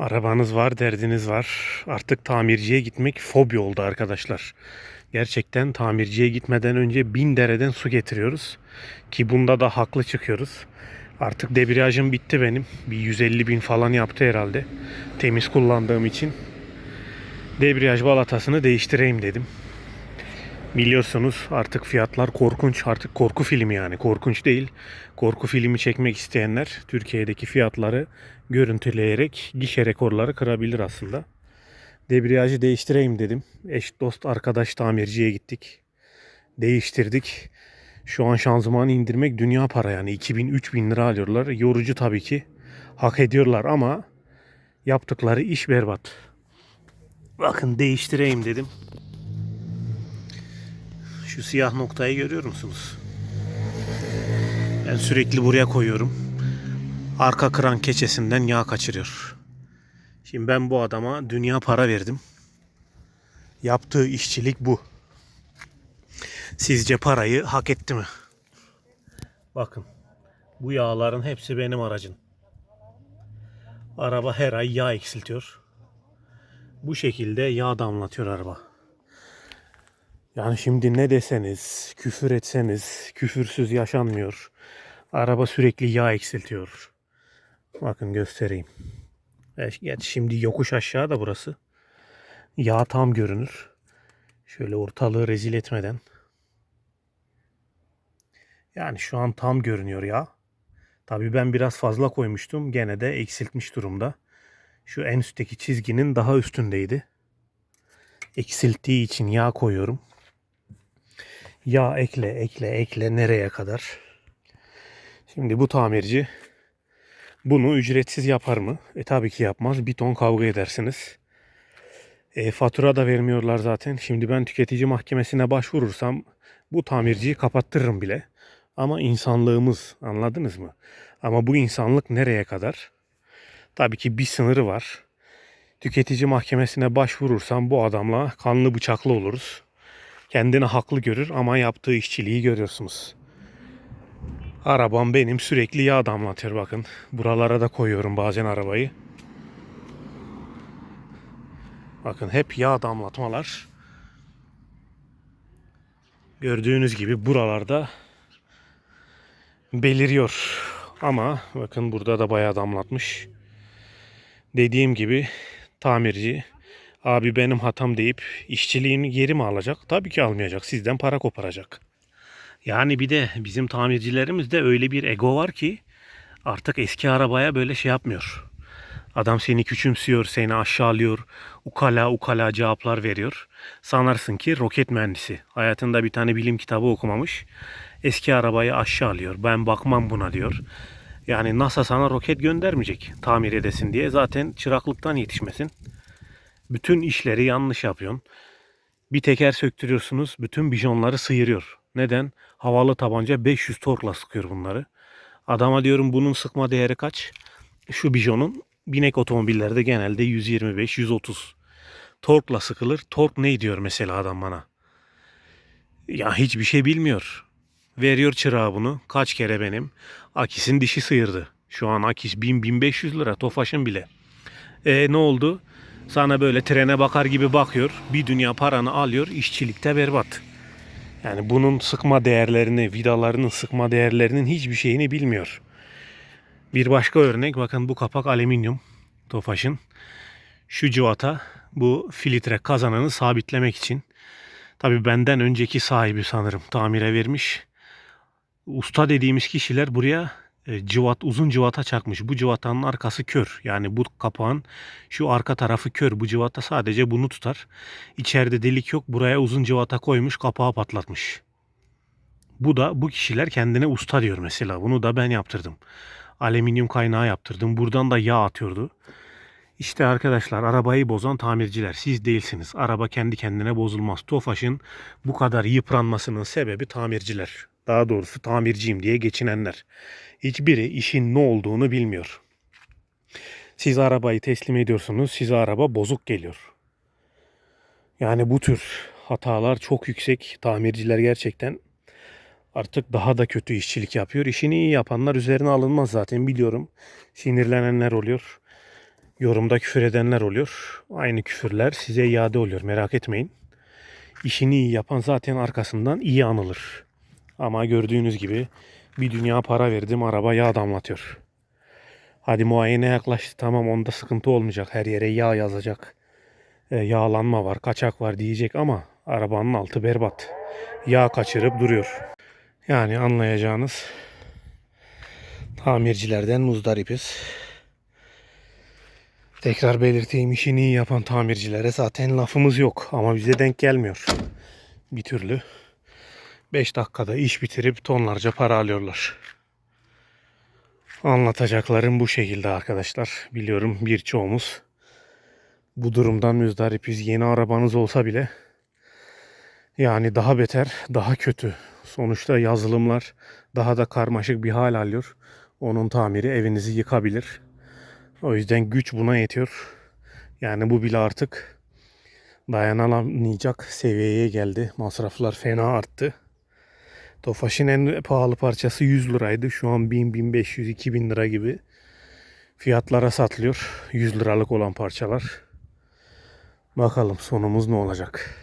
Arabanız var, derdiniz var. Artık tamirciye gitmek fobi oldu arkadaşlar. Gerçekten tamirciye gitmeden önce bin dereden su getiriyoruz. Ki bunda da haklı çıkıyoruz. Artık debriyajım bitti benim. Bir 150 bin falan yaptı herhalde. Temiz kullandığım için. Debriyaj balatasını değiştireyim dedim. Biliyorsunuz artık fiyatlar korkunç. Artık korku filmi yani. Korkunç değil. Korku filmi çekmek isteyenler Türkiye'deki fiyatları görüntüleyerek gişe rekorları kırabilir aslında. Debriyajı değiştireyim dedim. Eş dost arkadaş tamirciye gittik. Değiştirdik. Şu an şanzımanı indirmek dünya para yani 2000-3000 lira alıyorlar. Yorucu tabii ki. Hak ediyorlar ama yaptıkları iş berbat. Bakın değiştireyim dedim. Şu siyah noktayı görüyor musunuz? Ben sürekli buraya koyuyorum. Arka kran keçesinden yağ kaçırıyor. Şimdi ben bu adama dünya para verdim. Yaptığı işçilik bu. Sizce parayı hak etti mi? Bakın. Bu yağların hepsi benim aracın. Araba her ay yağ eksiltiyor. Bu şekilde yağ damlatıyor araba. Yani şimdi ne deseniz, küfür etseniz, küfürsüz yaşanmıyor. Araba sürekli yağ eksiltiyor. Bakın göstereyim. Evet, şimdi yokuş aşağı da burası. Yağ tam görünür. Şöyle ortalığı rezil etmeden. Yani şu an tam görünüyor ya. Tabii ben biraz fazla koymuştum. Gene de eksiltmiş durumda. Şu en üstteki çizginin daha üstündeydi. Eksilttiği için yağ koyuyorum. Yağ ekle ekle ekle nereye kadar? Şimdi bu tamirci bunu ücretsiz yapar mı? E tabii ki yapmaz. Bir ton kavga edersiniz. E, fatura da vermiyorlar zaten. Şimdi ben tüketici mahkemesine başvurursam bu tamirciyi kapattırırım bile. Ama insanlığımız anladınız mı? Ama bu insanlık nereye kadar? Tabii ki bir sınırı var. Tüketici mahkemesine başvurursam bu adamla kanlı bıçaklı oluruz. Kendini haklı görür ama yaptığı işçiliği görüyorsunuz. Arabam benim sürekli yağ damlatıyor bakın. Buralara da koyuyorum bazen arabayı. Bakın hep yağ damlatmalar. Gördüğünüz gibi buralarda beliriyor. Ama bakın burada da bayağı damlatmış. Dediğim gibi tamirci abi benim hatam deyip işçiliğini geri mi alacak? Tabii ki almayacak. Sizden para koparacak. Yani bir de bizim tamircilerimizde öyle bir ego var ki artık eski arabaya böyle şey yapmıyor. Adam seni küçümsüyor, seni aşağılıyor, ukala ukala cevaplar veriyor. Sanarsın ki roket mühendisi. Hayatında bir tane bilim kitabı okumamış. Eski arabayı aşağılıyor. Ben bakmam buna diyor. Yani NASA sana roket göndermeyecek tamir edesin diye. Zaten çıraklıktan yetişmesin. Bütün işleri yanlış yapıyorsun. Bir teker söktürüyorsunuz, bütün bijonları sıyırıyor. Neden? Havalı tabanca 500 torkla sıkıyor bunları. Adama diyorum bunun sıkma değeri kaç? Şu bijonun binek otomobillerde genelde 125-130 torkla sıkılır. Tork ne diyor mesela adam bana? Ya hiçbir şey bilmiyor. Veriyor çırağı bunu. Kaç kere benim. Akis'in dişi sıyırdı. Şu an Akis 1000-1500 lira. Tofaş'ın bile. E ne oldu? Sana böyle trene bakar gibi bakıyor. Bir dünya paranı alıyor. işçilikte berbat. Yani bunun sıkma değerlerini, vidalarının sıkma değerlerinin hiçbir şeyini bilmiyor. Bir başka örnek bakın bu kapak alüminyum Tofaş'ın. Şu civata bu filtre kazananı sabitlemek için. Tabi benden önceki sahibi sanırım tamire vermiş. Usta dediğimiz kişiler buraya e, cıvat uzun cıvata çakmış. Bu cıvatanın arkası kör. Yani bu kapağın şu arka tarafı kör. Bu cıvata sadece bunu tutar. İçeride delik yok. Buraya uzun cıvata koymuş, kapağı patlatmış. Bu da bu kişiler kendine usta diyor mesela. Bunu da ben yaptırdım. Alüminyum kaynağı yaptırdım. Buradan da yağ atıyordu. İşte arkadaşlar arabayı bozan tamirciler siz değilsiniz. Araba kendi kendine bozulmaz. Tofaş'ın bu kadar yıpranmasının sebebi tamirciler. Daha doğrusu tamirciyim diye geçinenler. Hiçbiri işin ne olduğunu bilmiyor. Siz arabayı teslim ediyorsunuz, size araba bozuk geliyor. Yani bu tür hatalar çok yüksek. Tamirciler gerçekten artık daha da kötü işçilik yapıyor. İşini iyi yapanlar üzerine alınmaz zaten biliyorum. Sinirlenenler oluyor. Yorumda küfür edenler oluyor. Aynı küfürler size iade oluyor. Merak etmeyin. İşini iyi yapan zaten arkasından iyi anılır. Ama gördüğünüz gibi bir dünya para verdim araba yağ damlatıyor. Hadi muayene yaklaştı tamam onda sıkıntı olmayacak. Her yere yağ yazacak. E, yağlanma var, kaçak var diyecek ama arabanın altı berbat. Yağ kaçırıp duruyor. Yani anlayacağınız tamircilerden muzdaripiz. Tekrar belirteyim işini iyi yapan tamircilere zaten lafımız yok ama bize denk gelmiyor. Bir türlü 5 dakikada iş bitirip tonlarca para alıyorlar. Anlatacaklarım bu şekilde arkadaşlar. Biliyorum birçoğumuz bu durumdan müzdaripiz. Yeni arabanız olsa bile yani daha beter, daha kötü. Sonuçta yazılımlar daha da karmaşık bir hal alıyor. Onun tamiri evinizi yıkabilir. O yüzden güç buna yetiyor. Yani bu bile artık dayanamayacak seviyeye geldi. Masraflar fena arttı. Tofaş'ın en pahalı parçası 100 liraydı. Şu an 1000, 1500, 2000 lira gibi fiyatlara satılıyor. 100 liralık olan parçalar. Bakalım sonumuz ne olacak.